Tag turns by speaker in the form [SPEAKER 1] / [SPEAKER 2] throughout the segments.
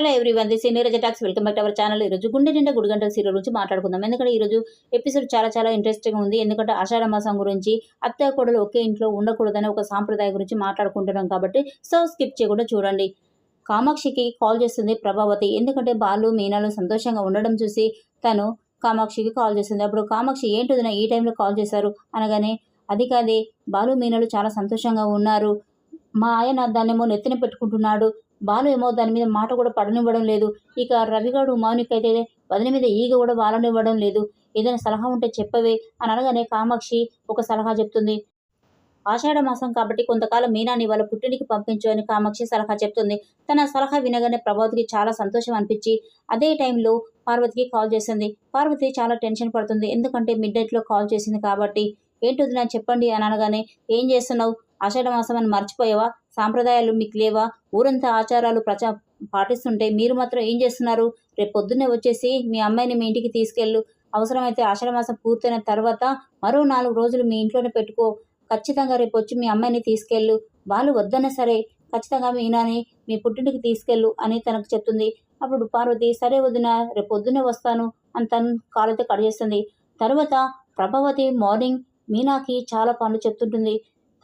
[SPEAKER 1] Hello everyone this Neeraja talks welcome back our channel ఈరోజు గుండె నిండా గుడిగంటల సీరియల్ గురించి మాట్లాడుకుందాం. ఎందుకంటే ఈరోజు ఎపిసోడ్ చాలా చాలా ఇంట్రెస్టింగ్ ఉంది. ఎందుకంటే ఆషాఢ మాసం గురించి అత్త కోడలు ఒకే ఇంట్లో ఉండకూడదని ఒక సాంప్రదాయం గురించి మాట్లాడుకుంటున్నాం కాబట్టి సో స్కిప్ చేయకుండా చూడండి. కామాక్షికి కాల్ చేస్తుంది ప్రభావతి. ఎందుకంటే బాలు మీనాలు సంతోషంగా ఉండడం చూసి తను కామాక్షికి కాల్ చేస్తుంది. అప్పుడు కామాక్షి ఏంటి ఈ టైంలో కాల్ చేశారు అనగానే అది కాదే బాలు మీనాలు చాలా సంతోషంగా ఉన్నారు. మా ఆయన దాన్నేమో నెత్తిన పెట్టుకుంటున్నాడు. బాలు ఏమో దాని మీద మాట కూడా పడనివ్వడం లేదు. ఇక రవిగాడు మౌనికైతే వదిన మీద ఈగ కూడా వాలనివ్వడం లేదు. ఏదైనా సలహా ఉంటే చెప్పవే అని అనగానే కామాక్షి ఒక సలహా చెప్తుంది. ఆషాఢ మాసం కాబట్టి కొంతకాలం మీనాని వాళ్ళ పుట్టినికి పంపించు అని కామాక్షి సలహా చెప్తుంది. తన సలహా వినగానే ప్రభావతికి చాలా సంతోషం అనిపించి అదే టైంలో పార్వతికి కాల్ చేసింది. పార్వతి చాలా టెన్షన్ పడుతుంది. ఎందుకంటే మిడ్ నైట్లో కాల్ చేసింది కాబట్టి ఏంటి నాకు చెప్పండి అని అనగానే ఏం చేస్తున్నావు? ఆషాఢ మాసం అని మర్చిపోయావా? సాంప్రదాయాలు మీకు లేవా? ఊరంతా ఆచారాలు ప్రచా పాటిస్తుంటే మీరు మాత్రం ఏం చేస్తున్నారు? రేపు పొద్దున్నే వచ్చేసి మీ అమ్మాయిని మీ ఇంటికి తీసుకెళ్ళు. అవసరమైతే ఆషాఢ మాసం పూర్తయిన తర్వాత మరో నాలుగు రోజులు మీ ఇంట్లోనే పెట్టుకో. ఖచ్చితంగా రేపు వచ్చి మీ అమ్మాయిని తీసుకెళ్ళు. వాళ్ళు వద్దన్నా సరే ఖచ్చితంగా మీ నాని మీ పుట్టింటికి తీసుకెళ్ళు అని తనకు చెప్తుంది. అప్పుడు పార్వతి సరే వదిన రేపు పొద్దున్నే వస్తాను అని తను కాలైతే కట్ చేస్తుంది తర్వాత ప్రభావతి మార్నింగ్ మీనాకి చాలా పనులు చెప్తుంటుంది.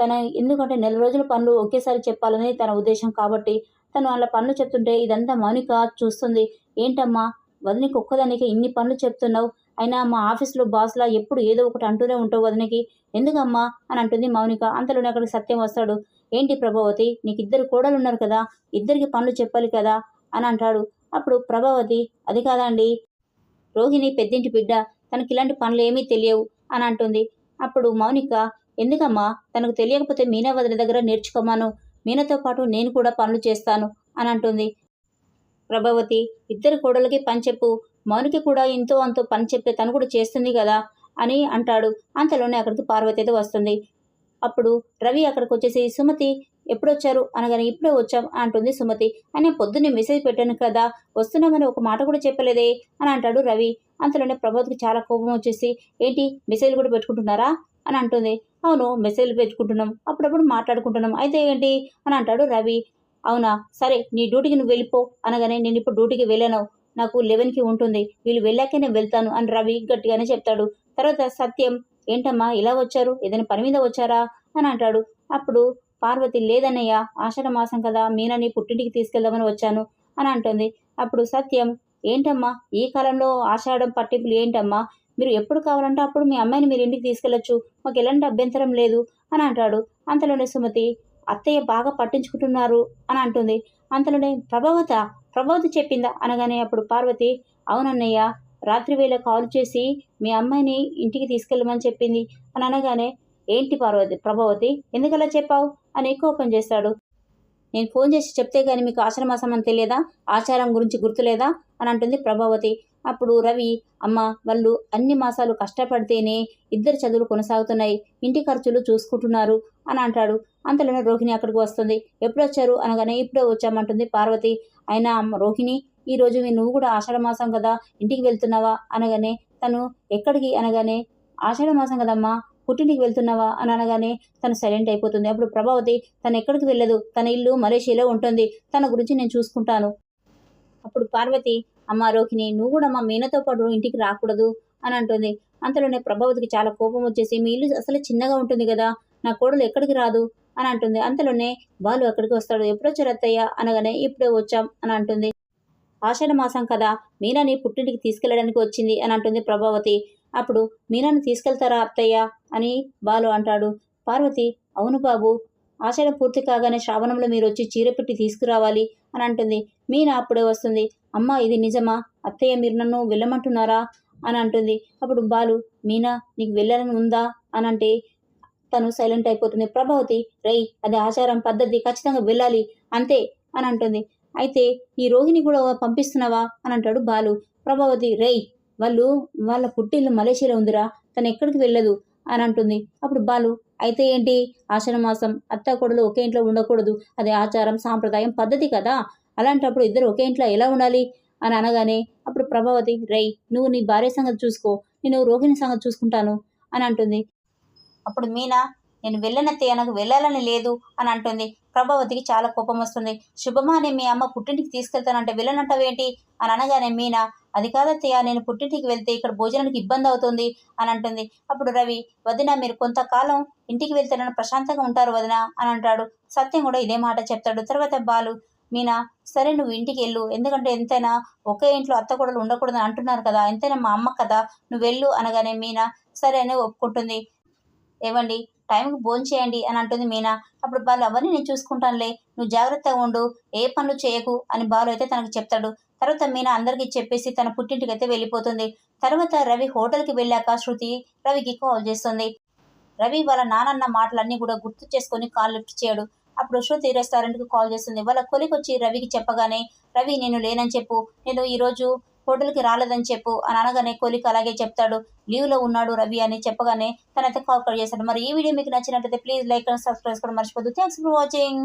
[SPEAKER 1] తన ఎందుకంటే నెల రోజుల పనులు ఒకేసారి చెప్పాలని తన ఉద్దేశం కాబట్టి తను అలా పనులు చెప్తుంటే ఇదంతా మౌనిక చూస్తుంది. ఏంటమ్మా? వదినకి ఒక్కదానికి ఇన్ని పనులు చెప్తున్నావు. అయినా మా ఆఫీస్లో బాస్లా ఎప్పుడు ఏదో ఒకటి అంటూనే ఉంటావు వదినకి. ఎందుకమ్మా? అని అంటుంది మౌనిక. అంతలోనే అక్కడికి సత్యం వస్తాడు. ఏంటి ప్రభావతి? నీకు ఇద్దరు కోడలు ఉన్నారు కదా. ఇద్దరికి పనులు చెప్పాలి కదా? అని అంటాడు. అప్పుడు ప్రభావతి అది కాదండి రోహిణి పెద్దింటి బిడ్డ. తనకి ఇలాంటి పనులు ఏమీ తెలియవు అని అంటుంది. అప్పుడు మౌనిక ఎందుకమ్మా? తనకు తెలియకపోతే మీనా వదిన దగ్గర నేర్చుకోమాను. మీనాతో పాటు నేను కూడా పనులు చేస్తాను అని అంటుంది. ప్రభావతి ఇద్దరు కోడలకి పని చెప్పు. మౌనికి కూడా ఇంతో అంతో పని చెప్తే తను కూడా చేస్తుంది కదా అని అంటాడు. అంతలోనే అక్కడికి పార్వతి అయితే వస్తుంది. అప్పుడు రవి అక్కడికి వచ్చేసి సుమతి ఎప్పుడొచ్చారు? అనగానే ఇప్పుడే వచ్చాం అంటుంది సుమతి. అని పొద్దున్నే మెసేజ్ పెట్టాను కదా వస్తున్నామని ఒక మాట కూడా చెప్పలేదే అని అంటాడు రవి. అంతలోనే ప్రభాత్కి చాలా కోపం వచ్చేసి ఏంటి మెసేజ్ కూడా పెట్టుకుంటున్నారా? అని అంటుంది. అవును మెసేజ్లు పెట్టుకుంటున్నాం అప్పుడప్పుడు మాట్లాడుకుంటున్నాం. అయితే ఏంటి? అని అంటాడు రవి. అవునా? సరే నీ డ్యూటీకి నువ్వు వెళ్ళిపో. అనగానే నేను ఇప్పుడు డ్యూటీకి వెళ్ళాను. నాకు లెవెన్కి ఉంటుంది. వీళ్ళు వెళ్ళాకే నేను వెళ్తాను అని రవి గట్టిగానే చెప్తాడు. తర్వాత సత్యం ఏంటమ్మా ఇలా వచ్చారు? ఏదైనా పని మీద వచ్చారా? అని అంటాడు. అప్పుడు పార్వతి లేదన్నయ్య ఆషాఢ మాసం కదా. మీనని పుట్టింటికి తీసుకెళ్దామని వచ్చాను. అని అంటుంది. అప్పుడు సత్యం ఏంటమ్మా ఈ కాలంలో ఆషాఢం పట్టింపులు ఏంటమ్మా? మీరు ఎప్పుడు కావాలంటే అప్పుడు మీ అమ్మాయిని మీరు ఇంటికి తీసుకెళ్ళొచ్చు మాకు ఎలాంటి అభ్యంతరం లేదు అని అంటాడు. అంతలోనే సుమతి అత్తయ్య బాగా పట్టించుకుంటున్నారు అని అంటుంది. అంతలోనే ప్రభావత ప్రభావతి చెప్పిందా? అనగానే అప్పుడు పార్వతి అవునన్నయ్య రాత్రి వేళ కాల్ చేసి మీ అమ్మాయిని ఇంటికి తీసుకెళ్ళమని చెప్పింది. అని అనగానే ఏంటి పార్వతి ప్రభావతి ఎందుకలా చెప్పావు? అని కోపం చేస్తాడు. నేను ఫోన్ చేసి చెప్తే కానీ మీకు ఆశ్రమాసం అని తెలియదా? ఆచారం గురించి గుర్తులేదా? అని అంటుంది ప్రభావతి. అప్పుడు రవి అమ్మ వాళ్ళు అన్ని మాసాలు కష్టపడితేనే ఇద్దరు చదువులు కొనసాగుతున్నాయి. ఇంటి ఖర్చులు చూసుకుంటున్నారు అని అంటాడు. అంతలోనే రోహిణి అక్కడికి వస్తుంది. ఎప్పుడొచ్చారు అనగానే ఇప్పుడే వచ్చామంటుంది పార్వతి. అయినా అమ్మ రోహిణి ఈ రోజు మీ నువ్వు కూడా ఆషాఢమాసం కదా ఇంటికి వెళ్తున్నావా? అనగానే తను ఎక్కడికి? అనగానే ఆషాఢమాసం కదమ్మా పుట్టింటికి వెళ్తున్నావా? అని అనగానే తను సైలెంట్ అయిపోతుంది. అప్పుడు ప్రభావతి తను ఎక్కడికి వెళ్ళదు? తన ఇల్లు మలేషియాలో ఉంటుంది. తన గురించి నేను చూసుకుంటాను. అప్పుడు పార్వతి అమ్మ రోహిణి నువ్వు కూడా మా మీనతో పాటు ఇంటికి రాకూడదు అని అంటుంది. అంతలోనే ప్రభావతికి చాలా కోపం వచ్చేసి మీ ఇల్లు అసలు చిన్నగా ఉంటుంది కదా నా కోడలు ఎక్కడికి రాదు? అని అంటుంది. అంతలోనే బాలు అక్కడికి వస్తాడు? ఎప్పుడొచ్చారు అత్తయ్య? అనగానే ఇప్పుడే వచ్చాం అని అంటుంది. ఆషాఢ మాసం కదా మీనాని పుట్టింటికి తీసుకెళ్ళడానికి వచ్చింది అని అంటుంది ప్రభావతి. అప్పుడు మీనాను తీసుకెళ్తారా అత్తయ్య? అని బాలు అంటాడు. పార్వతి అవును బాబు ఆషాఢం పూర్తి కాగానే శ్రావణంలో మీరు వచ్చి చీర పెట్టి తీసుకురావాలి అని అంటుంది. మీనా అప్పుడే వస్తుంది. అమ్మ ఇది నిజమా? అత్తయ్య మీరు నన్ను వెళ్ళమంటున్నారా? అని అంటుంది. అప్పుడు బాలు మీనా నీకు వెళ్ళాలని ఉందా? అని అంటే తను సైలెంట్ అయిపోతుంది. ప్రభావతి రై అది ఆచారం పద్ధతి ఖచ్చితంగా వెళ్ళాలి. అంతే అని అంటుంది. అయితే ఈ రోహిణి కూడా పంపిస్తున్నావా? అని అంటాడు బాలు. ప్రభావతి రేయ్ వాళ్ళు వాళ్ళ పుట్టిల్లు మలేషియాలో ఉందిరా తను ఎక్కడికి వెళ్ళదు అని అంటుంది. అప్పుడు బాలు అయితే ఏంటి? ఆషాఢమాసం అత్త కొడలు ఒకే ఇంట్లో ఉండకూడదు. అది ఆచారం సాంప్రదాయం పద్ధతి కదా. అలాంటప్పుడు ఇద్దరు ఒకే ఇంట్లో ఎలా ఉండాలి? అని అనగానే అప్పుడు ప్రభావతి రై నువ్వు నీ భార్య సంగతి చూసుకో. నేను రోహిణి సంగతి చూసుకుంటాను. అని అంటుంది. అప్పుడు మీనా నేను వెళ్ళనత్తయ్య నాకు వెళ్ళాలని లేదు. అని అంటుంది. ప్రభావతికి చాలా కోపం వస్తుంది. శుభమా అనే మీ అమ్మ పుట్టింటికి తీసుకెళ్తానంటే వెళ్ళనంటావేంటి? అని అనగానే మీనా అది కాదత్తయ్య నేను పుట్టింటికి వెళ్తే ఇక్కడ భోజనానికి ఇబ్బంది అవుతుంది అని అంటుంది. అప్పుడు రవి వదిన మీరు కొంతకాలం ఇంటికి వెళ్తే ప్రశాంతంగా ఉంటారు వదిన అని అంటాడు. సత్యం కూడా ఇదే మాట చెప్తాడు. తర్వాత బాలు మీనా సరే నువ్వు ఇంటికి వెళ్ళు. ఎందుకంటే ఎంతైనా ఒకే ఇంట్లో అత్త కూడా ఉండకూడదని అంటున్నారు కదా ఎంతైనా మా అమ్మ కదా నువ్వు వెళ్ళు అనగానే మీనా సరే అని ఒప్పుకుంటుంది. ఏవండి టైంకి భోజనం చేయండి అని అంటుంది మీనా. అప్పుడు బాలు అవన్నీ నేను చూసుకుంటానులే. నువ్వు జాగ్రత్తగా ఉండు. ఏ పనులు చేయకు అని బాలు అయితే తనకు చెప్తాడు. తర్వాత మీనా అందరికీ చెప్పేసి తన పుట్టింటికి అయితే వెళ్ళిపోతుంది. తర్వాత రవి హోటల్కి వెళ్ళాక శృతి రవికి కాల్ చేస్తుంది. రవి వాళ్ళ నానన్న మాటలన్నీ కూడా గుర్తు చేసుకొని కాల్ లిఫ్ట్ చేయడు. అప్పుడు శృతి రెస్టారెంట్కి కాల్ చేస్తుంది. వాళ్ళ కొలికి వచ్చి రవికి చెప్పగానే రవి నేను లేనని చెప్పు. నేను ఈరోజు హోటల్కి రాలేదని చెప్పు అని అనగానే కోలిక అలాగే చెప్తాడు. లీవ్లో ఉన్నాడు రవి అని చెప్పగానే తనైతే కాల్ కట్ చేస్తాడు. మరి ఈ వీడియో మీకు నచ్చినట్లయితే ప్లీజ్ లైక్ అండ్ సబ్స్క్రైబ్ కూడా మర్చిపోద్దు థ్యాంక్స్ ఫర్ వాచింగ్.